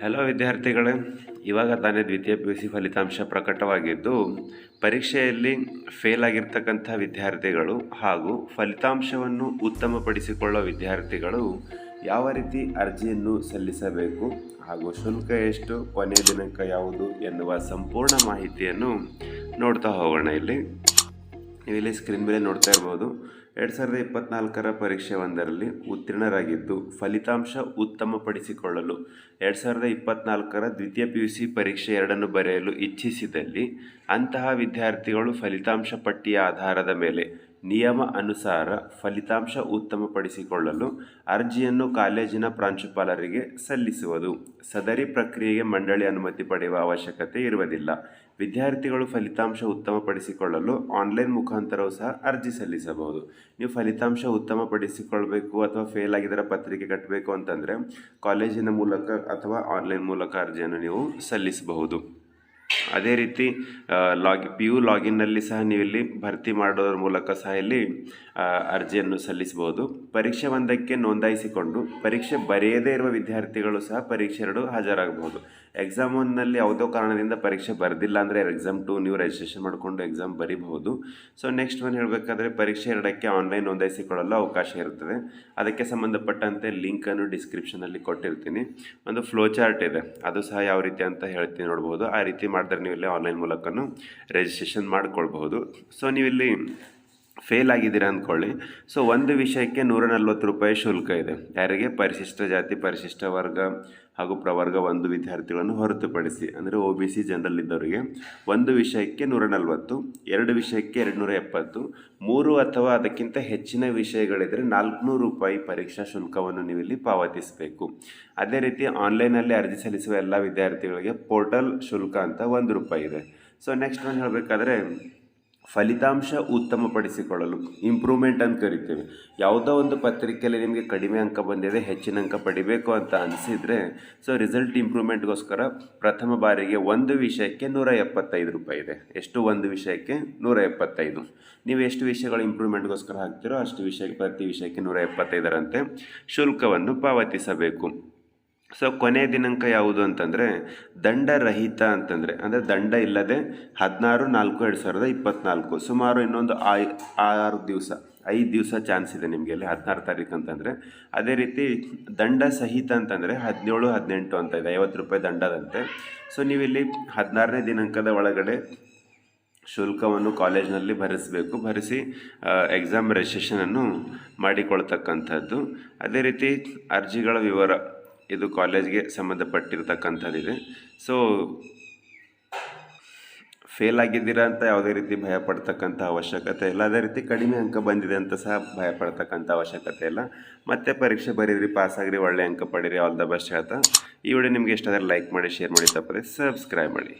Hello ವಿದ್ಯಾರ್ಥಿಗಳೇ. ಇವಾಗ ತಾನೇ ದ್ವಿತೀಯ ಪಿ ಯು ಸಿ ಫಲಿತಾಂಶ ಪ್ರಕಟವಾಗಿದ್ದು, ಪರೀಕ್ಷೆಯಲ್ಲಿ ಫೇಲ್ ಆಗಿರ್ತಕ್ಕಂಥ ವಿದ್ಯಾರ್ಥಿಗಳು ಹಾಗೂ ಫಲಿತಾಂಶವನ್ನು ಉತ್ತಮಪಡಿಸಿಕೊಳ್ಳೋ ವಿದ್ಯಾರ್ಥಿಗಳು ಯಾವ ರೀತಿ ಅರ್ಜಿಯನ್ನು ಸಲ್ಲಿಸಬೇಕು ಹಾಗೂ ಶುಲ್ಕ ಎಷ್ಟು, ಕೊನೆಯ ದಿನಾಂಕ ಯಾವುದು ಎನ್ನುವ ಸಂಪೂರ್ಣ ಮಾಹಿತಿಯನ್ನು ನೋಡ್ತಾ ಹೋಗೋಣ ಇಲ್ಲಿ. ನೀವು ಇಲ್ಲಿ ಸ್ಕ್ರೀನ್ ಮೇಲೆ ನೋಡ್ತಾ ಇರ್ಬೋದು. ಎರಡು ಸಾವಿರದ ಇಪ್ಪತ್ನಾಲ್ಕರ ಪರೀಕ್ಷೆ ಒಂದರಲ್ಲಿ ಉತ್ತೀರ್ಣರಾಗಿದ್ದು ಫಲಿತಾಂಶ ಉತ್ತಮಪಡಿಸಿಕೊಳ್ಳಲು ಎರಡು ಸಾವಿರದ ಇಪ್ಪತ್ನಾಲ್ಕರ ದ್ವಿತೀಯ ಪಿ ಯು ಸಿ ಪರೀಕ್ಷೆ ಎರಡನ್ನು ಬರೆಯಲು ಇಚ್ಛಿಸಿದಲ್ಲಿ ಅಂತಹ ವಿದ್ಯಾರ್ಥಿಗಳು ಫಲಿತಾಂಶ ಪಟ್ಟಿಯ ಆಧಾರದ ಮೇಲೆ ನಿಯಮ ಅನುಸಾರ ಫಲಿತಾಂಶ ಉತ್ತಮಪಡಿಸಿಕೊಳ್ಳಲು ಅರ್ಜಿಯನ್ನು ಕಾಲೇಜಿನ ಪ್ರಾಂಶುಪಾಲರಿಗೆ ಸಲ್ಲಿಸುವುದು. ಸದರಿ ಪ್ರಕ್ರಿಯೆಗೆ ಮಂಡಳಿ ಅನುಮತಿ ಪಡೆಯುವ ಅವಶ್ಯಕತೆ ಇರುವುದಿಲ್ಲ. ವಿದ್ಯಾರ್ಥಿಗಳು ಫಲಿತಾಂಶ ಉತ್ತಮಪಡಿಸಿಕೊಳ್ಳಲು ಆನ್ಲೈನ್ ಮುಖಾಂತರವೂ ಸಹ ಅರ್ಜಿ ಸಲ್ಲಿಸಬಹುದು. ನೀವು ಫಲಿತಾಂಶ ಉತ್ತಮಪಡಿಸಿಕೊಳ್ಬೇಕು ಅಥವಾ ಫೇಲ್ ಆಗಿದ್ದರ ಪತ್ರಿಕೆ ಕಟ್ಟಬೇಕು ಅಂತಂದರೆ ಕಾಲೇಜಿನ ಮೂಲಕ ಅಥವಾ ಆನ್ಲೈನ್ ಮೂಲಕ ಅರ್ಜಿಯನ್ನು ನೀವು ಸಲ್ಲಿಸಬಹುದು. ಅದೇ ರೀತಿ ಲಾಗಿ ಪಿ ಯು ಲಾಗಿನ್ನಲ್ಲಿ ಸಹ ನೀವು ಇಲ್ಲಿ ಭರ್ತಿ ಮಾಡೋದ್ರ ಮೂಲಕ ಸಹ ಇಲ್ಲಿ ಅರ್ಜಿಯನ್ನು ಸಲ್ಲಿಸಬಹುದು. ಪರೀಕ್ಷೆ ಒಂದಕ್ಕೆ ನೋಂದಾಯಿಸಿಕೊಂಡು ಪರೀಕ್ಷೆ ಬರೆಯದೇ ಇರುವ ವಿದ್ಯಾರ್ಥಿಗಳು ಸಹ ಪರೀಕ್ಷೆ ಎರಡು ಹಾಜರಾಗಬಹುದು. ಎಕ್ಸಾಮ್ ಒನ್ನಲ್ಲಿ ಯಾವುದೋ ಕಾರಣದಿಂದ ಪರೀಕ್ಷೆ ಬರೆದಿಲ್ಲ ಅಂದರೆ ಎಕ್ಸಾಮ್ ಟು ನೀವು ರಿಜಿಸ್ಟ್ರೇಷನ್ ಮಾಡಿಕೊಂಡು ಎಕ್ಸಾಮ್ ಬರೀಬಹುದು. ಸೊ ನೆಕ್ಸ್ಟ್ ಒಂದು ಹೇಳಬೇಕಾದ್ರೆ ಪರೀಕ್ಷೆ ಎರಡಕ್ಕೆ ಆನ್ಲೈನ್ ನೋಂದಾಯಿಸಿಕೊಳ್ಳಲು ಅವಕಾಶ ಇರುತ್ತದೆ. ಅದಕ್ಕೆ ಸಂಬಂಧಪಟ್ಟಂತೆ ಲಿಂಕನ್ನು ಡಿಸ್ಕ್ರಿಪ್ಷನಲ್ಲಿ ಕೊಟ್ಟಿರ್ತೀನಿ. ಒಂದು ಫ್ಲೋ ಚಾರ್ಟ್ ಇದೆ. ಅದು ಸಹ ಯಾವ ರೀತಿ ಅಂತ ಹೇಳ್ತೀನಿ ನೋಡ್ಬೋದು. ಆ ರೀತಿ ಮಾಡಿದ್ರೆ ನೀವು ಇಲ್ಲಿ ಆನ್ಲೈನ್ ಮೂಲಕನೂ ರಿಜಿಸ್ಟ್ರೇಷನ್ ಮಾಡ್ಕೊಳ್ಬಹುದು. ಸೊ ನೀವಿಲ್ಲಿ ಫೇಲ್ ಆಗಿದ್ದೀರಾ ಅಂದ್ಕೊಳ್ಳಿ. ಸೊ ಒಂದು ವಿಷಯಕ್ಕೆ ನೂರ ನಲ್ವತ್ತು ರೂಪಾಯಿ ಶುಲ್ಕ ಇದೆ. ಯಾರಿಗೆ? ಪರಿಶಿಷ್ಟ ಜಾತಿ, ಪರಿಶಿಷ್ಟ ವರ್ಗ ಹಾಗೂ ಪ್ರವರ್ಗ ಒಂದು ವಿದ್ಯಾರ್ಥಿಗಳನ್ನು ಹೊರತುಪಡಿಸಿ, ಅಂದರೆ ಒ ಬಿ ಸಿ ಜನರಲ್ ಇದ್ದವರಿಗೆ ಒಂದು ವಿಷಯಕ್ಕೆ ನೂರ ನಲವತ್ತು ಎರಡು ವಿಷಯಕ್ಕೆ ಎರಡು ನೂರ ಎಪ್ಪತ್ತು ಮೂರು ಅಥವಾ ಅದಕ್ಕಿಂತ ಹೆಚ್ಚಿನ ವಿಷಯಗಳಿದ್ದರೆ ನಾಲ್ಕುನೂರು ರೂಪಾಯಿ ಪರೀಕ್ಷಾ ಶುಲ್ಕವನ್ನು ನೀವು ಇಲ್ಲಿ ಪಾವತಿಸಬೇಕು. ಅದೇ ರೀತಿ ಆನ್ಲೈನಲ್ಲಿ ಅರ್ಜಿ ಸಲ್ಲಿಸುವ ಎಲ್ಲ ವಿದ್ಯಾರ್ಥಿಗಳಿಗೆ ಪೋರ್ಟಲ್ ಶುಲ್ಕ ಅಂತ ಒಂದು ರೂಪಾಯಿ ಇದೆ. ಸೊ ನೆಕ್ಸ್ಟ್ ನಾನು ಹೇಳಬೇಕಾದ್ರೆ ಫಲಿತಾಂಶ ಉತ್ತಮಪಡಿಸಿಕೊಳ್ಳಲು ಇಂಪ್ರೂವ್ಮೆಂಟ್ ಅಂತ ಕರಿತೇವೆ. ಯಾವುದೋ ಒಂದು ಪತ್ರಿಕೆಯಲ್ಲಿ ನಿಮಗೆ ಕಡಿಮೆ ಅಂಕ ಬಂದಿದೆ, ಹೆಚ್ಚಿನ ಅಂಕ ಪಡಿಬೇಕು ಅಂತ ಅನಿಸಿದರೆ ಸೊ ರಿಸಲ್ಟ್ ಇಂಪ್ರೂವ್ಮೆಂಟ್ಗೋಸ್ಕರ ಪ್ರಥಮ ಬಾರಿಗೆ ಒಂದು ವಿಷಯಕ್ಕೆ ನೂರ ಎಪ್ಪತ್ತೈದು ರೂಪಾಯಿ ಇದೆ. ಎಷ್ಟು ಒಂದು ವಿಷಯಕ್ಕೆ? ನೂರ ಎಪ್ಪತ್ತೈದು ನೀವು ಎಷ್ಟು ವಿಷಯಗಳು ಇಂಪ್ರೂವ್ಮೆಂಟ್ಗೋಸ್ಕರ ಹಾಕ್ತೀರೋ ಅಷ್ಟು ವಿಷಯಕ್ಕೆ, ಪ್ರತಿ ವಿಷಯಕ್ಕೆ ನೂರ ಎಪ್ಪತ್ತೈದರಂತೆ ಶುಲ್ಕವನ್ನು ಪಾವತಿಸಬೇಕು. ಸೊ ಕೊನೆ ದಿನಾಂಕ ಯಾವುದು ಅಂತಂದರೆ, ದಂಡರಹಿತ ಅಂತಂದರೆ, ಅಂದರೆ ದಂಡ ಇಲ್ಲದೆ ಹದಿನಾರು ನಾಲ್ಕು ಎರಡು ಸಾವಿರದ ಇಪ್ಪತ್ತ್ನಾಲ್ಕು ಸುಮಾರು ಇನ್ನೊಂದು ಐ ಆರು ದಿವಸ, ಐದು ದಿವಸ ಚಾನ್ಸ್ ಇದೆ ನಿಮಗೆ ಅಲ್ಲಿ ಹದಿನಾರು ತಾರೀಕು ಅಂತಂದರೆ. ಅದೇ ರೀತಿ ದಂಡ ಸಹಿತ ಅಂತಂದರೆ ಹದಿನೇಳು, ಹದಿನೆಂಟು ಅಂತ ಇದೆ, ಐವತ್ತು ರೂಪಾಯಿ ದಂಡದಂತೆ. ಸೊ ನೀವಿಲ್ಲಿ ಹದಿನಾರನೇ ದಿನಾಂಕದ ಒಳಗಡೆ ಶುಲ್ಕವನ್ನು ಕಾಲೇಜ್ನಲ್ಲಿ ಭರಿಸಬೇಕು, ಭರಿಸಿ ಎಕ್ಸಾಮ್ ರಿಜಿಸ್ಟ್ರೇಷನನ್ನು ಮಾಡಿಕೊಳ್ತಕ್ಕಂಥದ್ದು. ಅದೇ ರೀತಿ ಅರ್ಜಿಗಳ ವಿವರ ಇದು ಕಾಲೇಜ್ಗೆ ಸಂಬಂಧಪಟ್ಟಿರ್ತಕ್ಕಂಥದ್ದಿದೆ. ಸೊ ಫೇಲ್ ಆಗಿದ್ದೀರಾ ಅಂತ ಯಾವುದೇ ರೀತಿ ಭಯಪಡ್ತಕ್ಕಂಥ ಅವಶ್ಯಕತೆ ಇಲ್ಲ. ಅದೇ ರೀತಿ ಕಡಿಮೆ ಅಂಕ ಬಂದಿದೆ ಅಂತ ಸಹ ಭಯಪಡ್ತಕ್ಕಂಥ ಅವಶ್ಯಕತೆ ಇಲ್ಲ. ಮತ್ತೆ ಪರೀಕ್ಷೆ ಬರೀರಿ ಪಾಸ್ ಆಗಿರಿ, ಒಳ್ಳೆ ಅಂಕ ಪಡೀರಿ ಆಲ್ ದ ಬೆಸ್ಟ್ ಹೇಳ್ತಾ. ಈ ವಿಡಿಯೋ ನಿಮಗೆ ಇಷ್ಟ ಆದರೆ ಲೈಕ್ ಮಾಡಿ ಶೇರ್ ಮಾಡಿ, ತಪ್ಪದೆ ಸಬ್ಸ್ಕ್ರೈಬ್ ಮಾಡಿ.